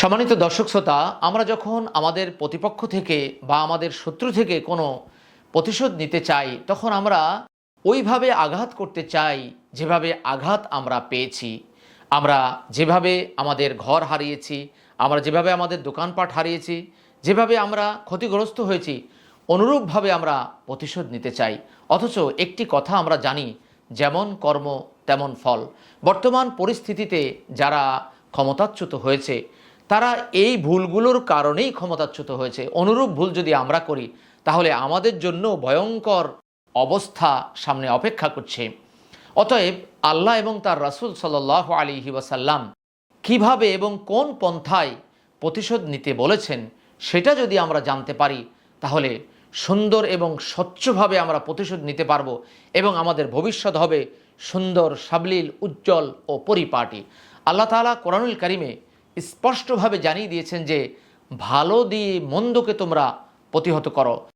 সম্মানিত দর্শক শ্রোতা, আমরা যখন আমাদের প্রতিপক্ষ থেকে বা আমাদের শত্রু থেকে কোনো প্রতিশোধ নিতে চাই, তখন আমরা ওইভাবে আঘাত করতে চাই যেভাবে আঘাত আমরা পেয়েছি। আমরা যেভাবে আমাদের ঘর হারিয়েছি, আমরা যেভাবে আমাদের দোকানপাট হারিয়েছি, যেভাবে আমরা ক্ষতিগ্রস্ত হয়েছি, অনুরূপভাবে আমরা প্রতিশোধ নিতে চাই। অথচ একটি কথা আমরা জানি, যেমন কর্ম তেমন ফল। বর্তমান পরিস্থিতিতে যারা ক্ষমতাচ্যুত হয়েছে তারা এই ভুলগুলোর কারণেই ক্ষমতাচ্যুত হয়েছে। অনুরূপ ভুল যদি আমরা করি, তাহলে আমাদের জন্য ভয়ঙ্কর অবস্থা সামনে অপেক্ষা করছে। অতএব আল্লাহ এবং তার রাসূল সাল্লাহ আলী ওয়াসাল্লাম কীভাবে এবং কোন পন্থায় প্রতিশোধ নিতে বলেছেন, সেটা যদি আমরা জানতে পারি, তাহলে সুন্দর এবং স্বচ্ছভাবে আমরা প্রতিশোধ নিতে পারব এবং আমাদের ভবিষ্যৎ হবে সুন্দর, সাবলীল, উজ্জ্বল ও পরিপাটি। আল্লাহ তাআলা কোরআনুল কারিমে স্পষ্টভাবে জানিয়ে দিয়েছেন যে, ভালো দিয়ে মন্দকে তোমরা প্রতিহত করো।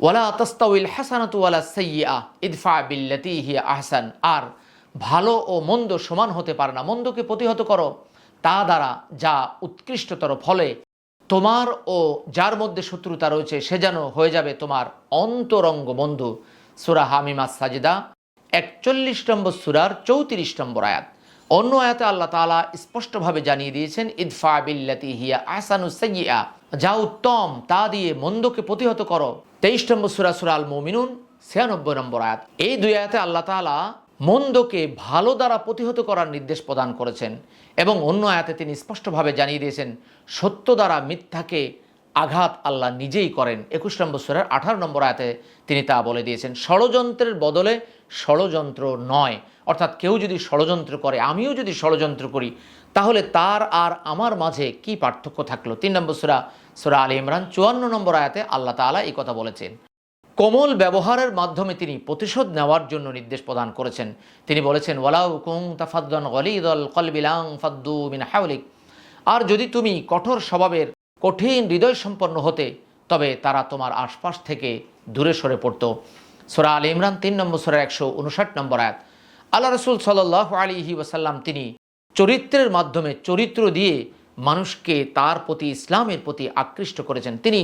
ওয়ালা তাস্তাউল হাসানাতু ওয়ালা সাইয়্যা ইদফা বিল্লাতি হিয়া আহসান। আর, ভালো ও মন্দ সমান হতে পারে না। মন্দকে প্রতিহত করো। তা দ্বারা যা উৎকৃষ্টতর ফলে, তোমার ও যার মধ্যে শত্রুতা রয়েছে, সে যেন হয়ে যাবে তোমার অন্তরঙ্গ বন্ধু। সুরা হামিমা সাজিদা, একচল্লিশ নম্বর সুরার চৌত্রিশ নম্বর আয়াত। অন্য আয়াতে আল্লাহ তাআলা স্পষ্টভাবে জানিয়ে দিয়েছেন, ইদফা বিল্লাতি হিয়া আহসানু সাইয়্যা যা উত্তম, তা দিয়ে মন্দকে প্রতিহত করো। তেইশ নম্বর সুরা সুরা আল মুমিনুন ছিয়ানব্বই নম্বর আয়াত। এই দুই আয়াতে আল্লাহ তাআলা মন্দকে ভালো দ্বারা প্রতিহত করার নির্দেশ প্রদান করেছেন এবং অন্য আয়াতে তিনি স্পষ্টভাবে জানিয়ে দিয়েছেন, সত্য দ্বারা মিথ্যাকে আঘাত আল্লাহ নিজেই করেন। একুশ নম্বর সুরের আঠারো নম্বর আয়াতে তিনি তা বলে দিয়েছেন, ষড়যন্ত্রের বদলে ষড়যন্ত্র নয়। অর্থাৎ কেউ যদি ষড়যন্ত্র করে, আমিও যদি ষড়যন্ত্র করি, তাহলে তার আর আমার মাঝে কি পার্থক্য থাকল? তিন নম্বর সুরা সুরা আলী ইমরান, চুয়ান্ন নম্বর আয়াতে আল্লাহ তাআলা এই কথা বলেছেন, কোমল ব্যবহারের মাধ্যমে তিনি প্রতিশোধ নেওয়ার জন্য নির্দেশ প্রদান করেছেন। তিনি বলেছেন, ওয়ালাউ কুং ফাদ্দু মিন হাউলিক আর যদি তুমি কঠোর স্বভাবের কঠিন হৃদয় সম্পন্ন হতে তবে তারা তোমার আশপাশ থেকে দূরে সরে পড়ত। সোরা আল ইমরান তিন নম্বর সোরা একশো উনষাট নম্বর আয়াত। আল্লাহ রসুল সাল্লাহ আলিহি ওয়াসাল্লাম তিনি চরিত্রের মাধ্যমে চরিত্র দিয়ে মানুষকে তার প্রতি ইসলামের প্রতি আকৃষ্ট করেছেন। তিনি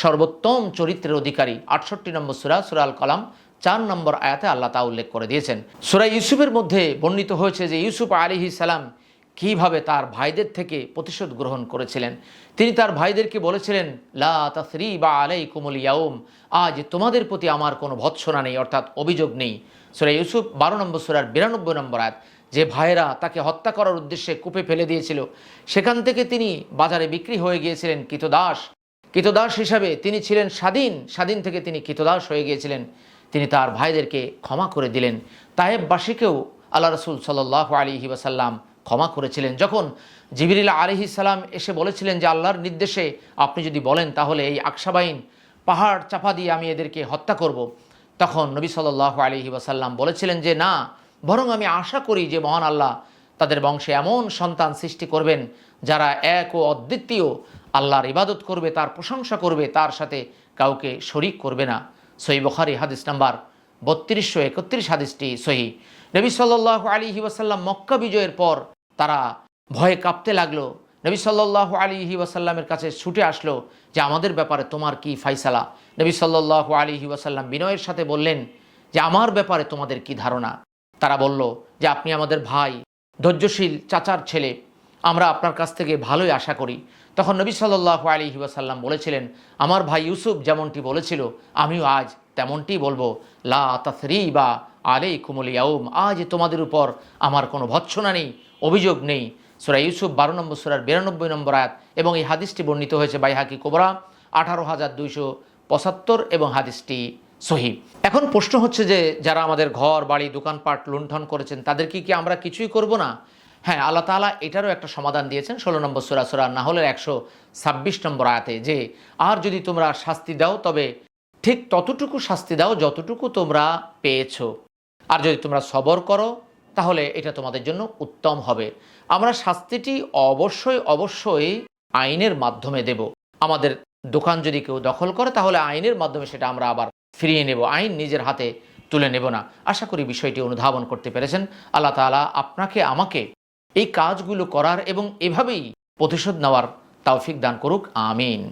সর্বোত্তম চরিত্রের অধিকারী। আটষট্টি নম্বর সুরা সুরাল কলাম, চার নম্বর আয়াতে আল্লাহ তা উল্লেখ করে দিয়েছেন। সুরা ইউসুফের মধ্যে বর্ণিত হয়েছে যে ইউসুফ আলিহি সালাম কীভাবে তার ভাইদের থেকে প্রতিশোধ গ্রহণ করেছিলেন? তিনি তার ভাইদেরকে বলেছিলেন, লা তাসরি বা আলাই কুমল ইয়াউম। আজ তোমাদের প্রতি আমার কোনো ভৎসনা নেই, অর্থাৎ অভিযোগ নেই। সুরা ইউসুফ বারো নম্বর সুরার বিরানব্বই নম্বর আয়াত, যে ভাইয়েরা তাকে হত্যা করার উদ্দেশ্যে কূপে ফেলে দিয়েছিল, সেখান থেকে তিনি বাজারে বিক্রি হয়ে গিয়েছিলেন কৃতদাস। কৃতদাস হিসাবে তিনি ছিলেন স্বাধীন স্বাধীন থেকে তিনি কৃতদাস হয়ে গিয়েছিলেন। তিনি তার ভাইদেরকে ক্ষমা করে দিলেন। তায়েববাসীকেও আল্লাহ রসুল সাল্লাহ আলী ওয়াসাল্লাম ক্ষমা করেছিলেন। যখন জিবিরিল আলহি সালাম এসে বলেছিলেন যে আল্লাহর নির্দেশে আপনি যদি বলেন, তাহলে এই আকসাবাইন পাহাড় চাপা দিয়ে আমি এদেরকে হত্যা করব। তখন নবী সাল্লাহ আলহি ওয়াসাল্লাম বলেছিলেন যে, না, বরং আমি আশা করি যে মহান আল্লাহ তাদের বংশে এমন সন্তান সৃষ্টি করবেন যারা এক ও অদ্বিতীয় আল্লাহর ইবাদত করবে, তার প্রশংসা করবে, তার সাথে কাউকে শরিক করবে না। সহি বখারি, হাদিস নাম্বার বত্রিশশো একত্রিশ, হাদিসটি সহি। নবী সাল্লাহ আলী ওয়াসাল্লাম মক্কা বিজয়ের পর তারা ভয়ে কাঁপতে লাগল। নবী সাল্লাহ আলী ওয়াসাল্লামের কাছে ছুটে আসলো যে, আমাদের ব্যাপারে তোমার কি ফাইসালা নবী সাল্লাহ আলী ওয়াসাল্লাম বিনয়ের সাথে বললেন যে, আমার ব্যাপারে তোমাদের কি ধারণা? তারা বলল যে, আপনি আমাদের ভাই, ধৈর্যশীল, চাচার ছেলে। আমরা আপনার কাছ থেকে ভালোই আশা করি। তখন নবী সাল্লাহ আলী ওয়াসাল্লাম বলেছিলেন, আমার ভাই ইউসুফ যেমনটি বলেছিল, আমিও আজ তেমনটি বলব। লা তাসরি বা আলে কুমল ইয়াউম, আজ তোমাদের উপর আমার কোনো ভৎসনা নেই। অভিযোগ নেই। সুরা ইউসুফ বারো নম্বর সুরার বিরানব্বই নম্বর আয়াত এবং এই হাদিসটি বর্ণিত হয়েছে বাইহাকি কোবরা, আঠারো হাজার দুইশো পঁচাত্তর এবং হাদিসটি সহি। এখন প্রশ্ন হচ্ছে যে, যারা আমাদের ঘর, বাড়ি, দোকানপাট লুণ্ঠন করেছেন তাদেরকে কি আমরা কিছুই করব না? হ্যাঁ আল্লাহ তালা এটারও একটা সমাধান দিয়েছেন ষোলো নম্বর সুরা সুরা না হলে একশো ছাব্বিশ নম্বর আয়াতে যে, আর যদি তোমরা শাস্তি দাও, তবে ঠিক ততটুকু শাস্তি দাও যতটুকু তোমরা পেয়েছ। আর যদি তোমরা সবর করো তাহলে এটা তোমাদের জন্য উত্তম হবে। আমরা শাস্তিটি অবশ্যই অবশ্যই আইনের মাধ্যমে দেব। আমাদের দোকান যদি কেউ দখল করে, তাহলে আইনের মাধ্যমে সেটা আমরা আবার ফিরিয়ে নেব। আইন নিজের হাতে তুলে নেব না। আশা করি বিষয়টি অনুধাবন করতে পেরেছেন। আল্লাহ তালা আপনাকে, আমাকে এই কাজগুলো করার এবং এভাবেই প্রতিশোধ নেওয়ার তৌফিক দান করুক। আমিন।